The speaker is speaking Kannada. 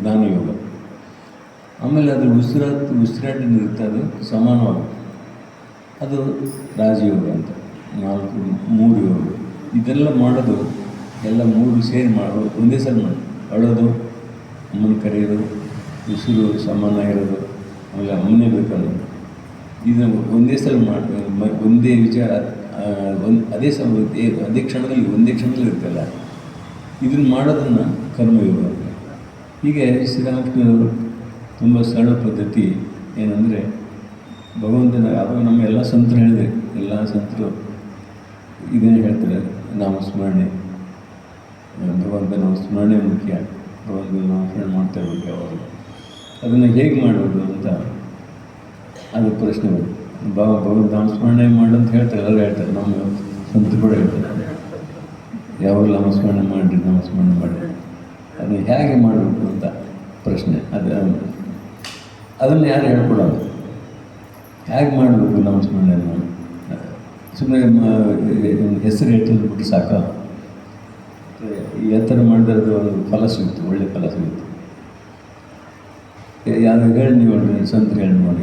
ಜ್ಞಾನ ಯೋಗ. ಆಮೇಲೆ ಅದು ಉಸಿರಾಟ ನಿಂತ ಅದು ಸಮಾನವಾಗಿ. ಅದು ರಾಜಯೋಗ ಅಂತ. ನಾಲ್ಕು, ಮೂರು ಯೋಗ. ಇದೆಲ್ಲ ಮಾಡೋದು, ಎಲ್ಲ ಮೂರು ಸೇರಿ ಮಾಡೋದು, ಒಂದೇ ಸಲ ಮಾಡಿ ಅಳೋದು, ಅಮ್ಮನ ಕರೆಯೋದು, ಉಸಿರು ಸಮಾನ ಇರೋದು ಆಮೇಲೆ ಅಮ್ಮನೇ ಬೇಕಲ್ಲ. ಇದನ್ನು ಒಂದೇ ಸಲ ಮಾಡಿ ಒಂದೇ ವಿಚಾರ ಒಂದು, ಅದೇ ಸಮ ಅದೇ ಕ್ಷಣದಲ್ಲಿ ಒಂದೇ ಕ್ಷಣದಲ್ಲಿ ಇರ್ತಲ್ಲ ಇದನ್ನು ಮಾಡೋದನ್ನು ಕರ್ಮಯೋಗ ಅಂತ. ಹೀಗೆ ಶ್ರೀರಾಮಕೃಷ್ಣರು ತುಂಬ ಸರಳ ಪದ್ಧತಿ ಏನಂದರೆ, ಭಗವಂತನ ಅದು ನಮ್ಮ ಎಲ್ಲ ಸಂತರು ಹೇಳಿದೆ ಎಲ್ಲ ಸಂತರು ಇದನ್ನೇ ಹೇಳ್ತಾರೆ ನಾಮಸ್ಮರಣೆ ನಾವು ಸ್ಮರಣೆ ಮುಖ್ಯ. ಭಗವಂತನ ನಾಮಸ್ಮರಣೆ ಮಾಡ್ತಾ ಇರ್ಬೇಕು ಯಾವಾಗ. ಅದನ್ನು ಹೇಗೆ ಮಾಡೋದು ಅಂತ ಅದು ಪ್ರಶ್ನೆ ಬಾ ಭಗ ಭಗವಂತ ನಾಮಸ್ಮರಣೆ ಮಾಡು ಅಂತ ಹೇಳ್ತಾರೆ, ಎಲ್ಲರೂ ಹೇಳ್ತಾರೆ, ನಮ್ಮ ಸಂತರು ಕೂಡ ಹೇಳ್ತಾರೆ. ಯಾವಾಗ ನಾಮಸ್ಮರಣೆ ಮಾಡಿರಿ ನಾಮಸ್ಮರಣೆ ಮಾಡಿರಿ. ಅದನ್ನು ಹೇಗೆ ಮಾಡಬೇಕು ಅಂತ ಪ್ರಶ್ನೆ. ಅದು ಅದನ್ನು ಯಾರು ಹೇಳ್ಕೊಡೋದು ಹೇಗೆ ಮಾಡಬೇಕು ನಾಮಸ್ಮರಣೆಯನ್ನು ಸುಮ್ಮನೆ ಹೆಸರು ಹೇಳ್ತಿದ್ಬಿಟ್ಟು ಸಾಕ. ಈ ಥರ ಮಾಡಿದ್ರೆ ಒಂದು ಫಲ ಸಿಗುತ್ತೆ, ಒಳ್ಳೆ ಫಲ ಸಿಗುತ್ತೆ. ಯಾರು ಹೇಳಿ ನೀವು ಸಂತ ಹೇಳಿ ನೋಡಿ